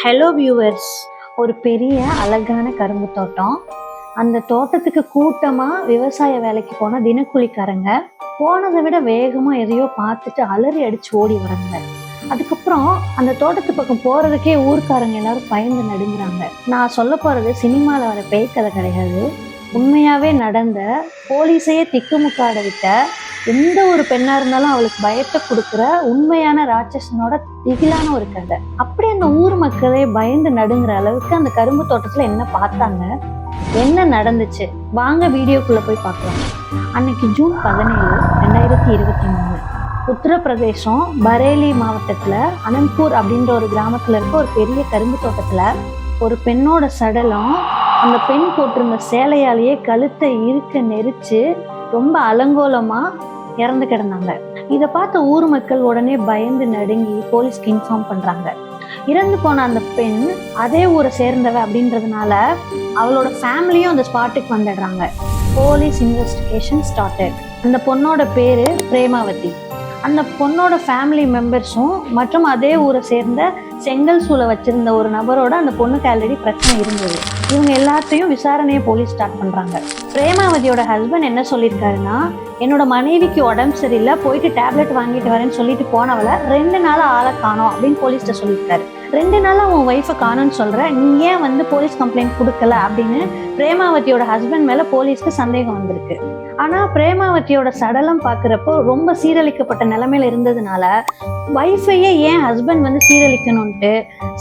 Hello viewers ஒரு பெரிய அழகான கரும்பு தோட்டம். அந்த தோட்டத்துக்கு கூட்டமாக விவசாய வேலைக்கு போன தினக்கூலிக்காரங்க போனதை விட வேகமாக எதையோ பார்த்துட்டு அலறி அடிச்சு ஓடி வராங்க. அதுக்கப்புறம் அந்த தோட்டத்து பக்கம் போகிறதுக்கே ஊர்க்காரங்க எல்லாரும் பயந்து நடுங்குறாங்க. நான் சொல்ல போகிறது சினிமாவில் வர பேய் கதை கிடையாது. உண்மையாகவே நடந்த போலீஸையே திக்குமுக்காட விட்ட எந்த ஒரு பெண்ணா இருந்தாலும் அவளுக்கு பயத்தை கொடுக்குற உண்மையான ராட்சசனோட திகிலான ஒரு கதை. அப்படி அந்த ஊர் மக்களே பயந்து நடுங்கிற அளவுக்கு அந்த கரும்பு தோட்டத்துல என்ன பார்த்தாங்க? என்ன நடந்துச்சு? வாங்க வீடியோக்குள்ள போய் பார்க்கலாம். அன்னைக்கு ஜூன் பதினேழு ரெண்டாயிரத்தி இருபத்தி மூணு. உத்தரப்பிரதேசம் பரேலி மாவட்டத்துல அனந்த்பூர் அப்படின்ற ஒரு கிராமத்துல இருக்க ஒரு பெரிய கரும்பு தோட்டத்துல ஒரு பெண்ணோட சடலம் அந்த பெண் போட்டிருந்த சேலையாலேயே கழுத்தை இருக்க நெரிச்சு ரொம்ப அலங்கோலமா இறந்து கிடந்தாங்க. இதை பார்த்த ஊர் மக்கள் உடனே பயந்து நடுங்கி போலீஸ்க்கு இன்ஃபார்ம் பண்றாங்க. இறந்து போன அந்த பெண் அதே ஊரை சேர்ந்தவ அப்படின்றதுனால அவளோட ஃபேமிலியும் அந்த ஸ்பாட்டுக்கு வந்துடுறாங்க. போலீஸ் இன்வெஸ்டிகேஷன் ஸ்டார்டட் அந்த பொண்ணோட பேரு பிரேமாவதி. அந்த பொண்ணோட ஃபேமிலி மெம்பர்ஸும் மற்றும் அதே ஊரை சேர்ந்த செங்கல் சூளை வச்சிருந்த ஒரு நபரோட அந்த பொண்ணுக்கு ஆல்ரெடி பிரச்சனை இருந்தது. இவங்க எல்லாத்தையும் விசாரணையை போலீஸ் ஸ்டார்ட் பண்ணுறாங்க பிரேமாவதியோட ஹஸ்பண்ட் என்ன சொல்லியிருக்காருன்னா என்னோட மனைவிக்கு உடம்பு சரியில்லை போயிட்டு டேப்லெட் வாங்கிட்டு வரேன்னு சொல்லிட்டு போனவளை ரெண்டு நாள் ஆளை காணோம் அப்படின்னு போலீஸ்கிட்ட சொல்லியிருக்காரு. ரெண்டு நாளாக உன் ஒய்ஃபை காணும்னு சொல்கிற நீ ஏன் வந்து போலீஸ் கம்ப்ளைண்ட் கொடுக்கல அப்படின்னு பிரேமாவதியோட ஹஸ்பண்ட் மேலே போலீஸ்க்கு சந்தேகம் வந்திருக்கு. ஆனால் பிரேமாவதியோட சடலம் பார்க்குறப்போ ரொம்ப சீரழிக்கப்பட்ட நிலமையில இருந்ததுனால ஒய்ஃபையே ஏன் ஹஸ்பண்ட் வந்து சீரழிக்கணும்ட்டு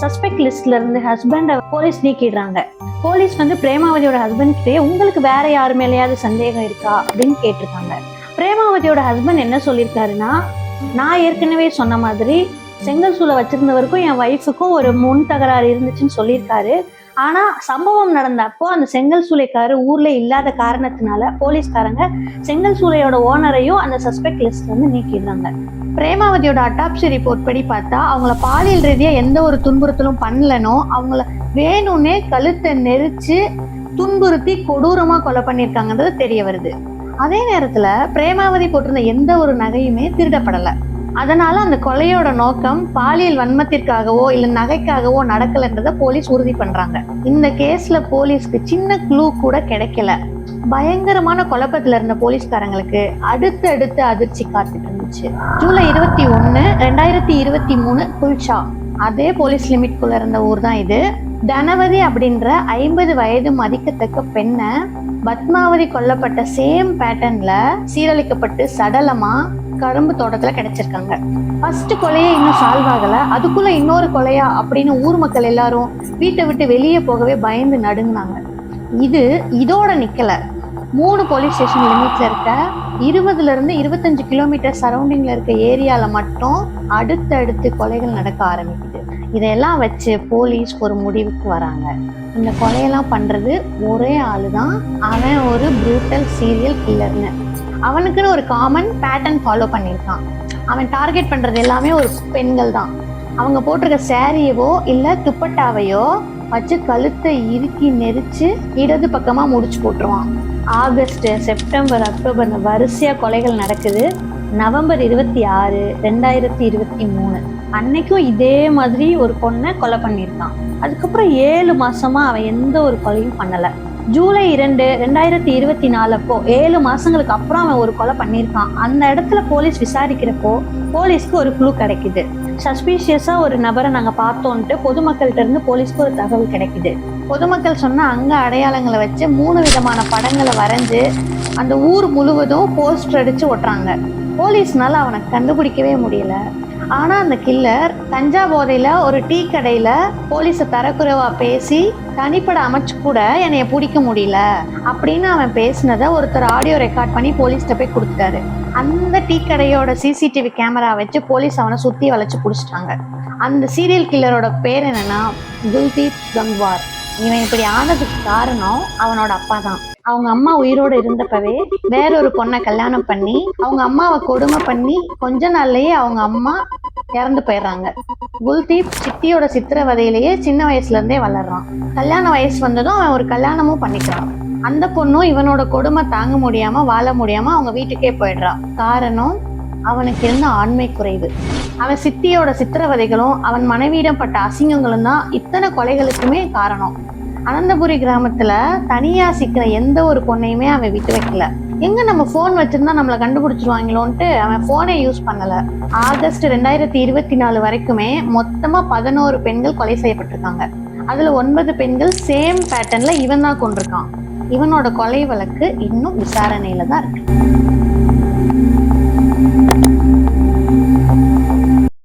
சஸ்பெக்ட் லிஸ்ட்ல இருந்து ஹஸ்பண்டை போலீஸ் நீக்கிடுறாங்க. போலீஸ் வந்து பிரேமாவதியோட ஹஸ்பண்ட் கிட்டே உங்களுக்கு வேற யார் மேலேயாவது சந்தேகம் இருக்கா? அப்படின்னு கேட்டிருக்காங்க. பிரேமாவதியோட ஹஸ்பண்ட் என்ன சொல்லியிருக்காருன்னா நான் ஏற்கனவே சொன்ன மாதிரி செங்கல் சூளை வச்சிருந்தவருக்கும் என் ஒய்ஃபுக்கும் ஒரு முன் தகராறு இருந்துச்சுன்னு சொல்லியிருக்காரு. ஆனா சம்பவம் நடந்தப்போ அந்த செங்கல் சூளைக்காரு ஊர்ல இல்லாத காரணத்தினால போலீஸ்காரங்க செங்கல் சூளையோட ஓனரையும் அந்த சஸ்பெக்ட் லிஸ்ட் வந்து நீக்கிடுறாங்க. பிரேமாவதியோட அட்டாப்சி ரிப்போர்ட் படி பார்த்தா அவங்கள பாலியல் ரீதியா எந்த ஒரு துன்புறுத்தலும் பண்ணலனோ அவங்கள வேணும்னே கழுத்தை நெரிச்சு துன்புறுத்தி கொடூரமா கொலை பண்ணியிருக்காங்கன்றது தெரிய வருது. அதே நேரத்துல பிரேமாவதி போட்டிருந்த எந்த ஒரு நகையுமே திருடப்படலை. அதனால அந்த கொலையோட நோக்கம் பாலியல் வன்மத்திற்காகவோ இல்ல நகைக்காகவோ நடக்கலன்றத போலீஸ் உறுதி பண்றாங்க. இந்த கேஸ்ல போலீஸ்க்கு சின்ன க்ளூ கூட கிடைக்கல. பயங்கரமான குழப்பத்துல இருந்த போலீஸ்காரங்களுக்கு அடுத்து அடுத்து அதிர்ச்சி காத்துட்டு இருந்துச்சு. ஜூலை இருபத்தி ஒன்று ரெண்டாயிரத்தி இருபத்தி மூணு குல்ஷா அதே போலீஸ் லிமிட்குள்ள இருந்த ஊர் தான் இது. தனவதி அப்படின்ற ஐம்பது வயது மதிக்கத்தக்க பெண்ணை பத்மாவதி கொல்லப்பட்ட சேம் பேட்டர்ன்ல சீரழிக்கப்பட்டு சடலமா கரும்பு தோட்டத்துல கிடைச்சிருக்காங்க. ஃபர்ஸ்ட் கொலையே இன்னும் சால்வ் ஆகல. அதுக்குள்ள இன்னொரு கொலையா அப்படின்னு ஊர் மக்கள் எல்லாரும் வீட்டை விட்டு வெளியே போகவே பயந்து நடுங்கினாங்க. இது இதோட நிக்கல. மூணு போலீஸ் ஸ்டேஷன் லிமிட்ல இருக்க இருபதுல இருந்து இருபத்தஞ்சு கிலோமீட்டர் சரௌண்டிங்ல இருக்க ஏரியால மட்டும் அடுத்தடுத்து கொலைகள் நடக்க ஆரம்பிக்குது. இதையெல்லாம் வச்சு போலீஸ் ஒரு முடிவுக்கு வராங்க. இந்த கொலையெல்லாம் பண்றது ஒரே ஆளு தான் அவன் ஒரு ப்ரூட்டல் சீரியல் கில்லர்னு அவனுக்குன்னு ஒரு காமன் பேட்டர்ன் ஃபாலோ பண்ணியிருக்கான். அவன் டார்கெட் பண்ணுறது எல்லாமே ஒரு பெண்கள் தான். அவங்க போட்டிருக்க சேரீயவோ இல்லை துப்பட்டாவையோ வச்சு கழுத்தை இறுக்கி நெரிச்சு இடது பக்கமாக முடிச்சு போட்டுருவான். ஆகஸ்ட் செப்டம்பர் அக்டோபர் வரிசையாக கொலைகள் நடக்குது. நவம்பர் இருபத்தி ஆறு ரெண்டாயிரத்தி இருபத்தி மூணு. அன்னைக்கும் இதே மாதிரி ஒரு பொண்ணை கொலை பண்ணியிருக்கான். அதுக்கப்புறம் ஏழு மாசமா அவன் எந்த ஒரு கொலையும் பண்ணலை. ஜூலை இரண்டு ரெண்டாயிரத்தி இருபத்தி நாலப்போ ஏழு மாசங்களுக்கு அப்புறம் அவன் ஒரு கொலை பண்ணியிருக்கான். அந்த இடத்துல போலீஸ் விசாரிக்கிறப்போ போலீஸ்க்கு ஒரு குழு கிடைக்குது. சஸ்பீஷியஸா ஒரு நபரை நாங்க பார்த்தோன்ட்டு பொதுமக்கள்கிட்ட இருந்து போலீஸ்க்கு ஒரு தகவல் கிடைக்குது. பொதுமக்கள் சொன்ன அங்க அடையாளங்களை வச்சு மூணு விதமான படங்களை வரைஞ்சு அந்த ஊர் முழுவதும் போஸ்டர் அடிச்சு ஒட்டுறாங்க. போலீஸ்னால அவனை கண்டுபிடிக்கவே முடியல. ஆனால் அந்த கில்லர் தஞ்சாவூரையில் ஒரு டீ கடையில் போலீஸை தரக்குறைவாக பேசி தனிப்பட அமைச்சு கூட என்னைய பிடிக்க முடியல அப்படின்னு அவன் பேசினதை ஒருத்தர் ஆடியோ ரெக்கார்ட் பண்ணி போலீஸ்கிட்ட போய் கொடுத்துட்டாரு. அந்த டீ கடையோட சிசிடிவி கேமரா வச்சு போலீஸ் அவனை சுற்றி வளைச்சு பிடிச்சிட்டாங்க. அந்த சீரியல் கில்லரோட பேர் என்னன்னா குல்தீப் கங்வார். இவன் இப்படி ஆனதுக்கு காரணம் அவனோட அப்பா தான். அவங்க அம்மா உயிரோட இருந்தப்பவே வேறொரு பொண்ணை கல்யாணம் பண்ணி அவங்க அம்மாவை கொடுமை பண்ணி கொஞ்ச நாள்லயே அவங்க அம்மா இறந்து போயிடுறாங்க. குல்தீப் சித்தியோட சித்திரவதையிலேயே சின்ன வயசுல இருந்தே வளர்றான். கல்யாண வயசு வந்ததும் அவன் ஒரு கல்யாணமும் பண்ணிக்கிறான். அந்த பொண்ணும் இவனோட கொடுமை தாங்க முடியாம வாழ முடியாம அவங்க வீட்டுக்கே போயிடுறான். காரணம் அவனுக்கு இருந்த ஆண்மை குறைவு. அவன் சித்தியோட சித்திரவதைகளும் அவன் மனைவியிடம் பட்ட அசிங்கங்களும் தான் இத்தனை கொலைகளுக்குமே காரணம். அனந்தபுரி கிராமத்துல தனியா சிக்கிற எந்த ஒரு பொண்ணையுமே அவன் விட்டு வைக்கல. எங்க நம்ம ஃபோன் வச்சிருந்தா நம்மளை கண்டுபிடிச்சிருவாங்களோன்ட்டு அவன் ஃபோனை யூஸ் பண்ணல. ஆகஸ்ட் ரெண்டாயிரத்தி இருபத்தி நாலு வரைக்குமே மொத்தமா பதினோரு பெண்கள் கொலை செய்யப்பட்டிருக்காங்க. அதுல ஒன்பது பெண்கள் சேம் பேட்டர்ன்ல இவன் தான் கொண்டிருக்கான் இவனோட கொலை வழக்கு இன்னும் விசாரணையில தான் இருக்கு.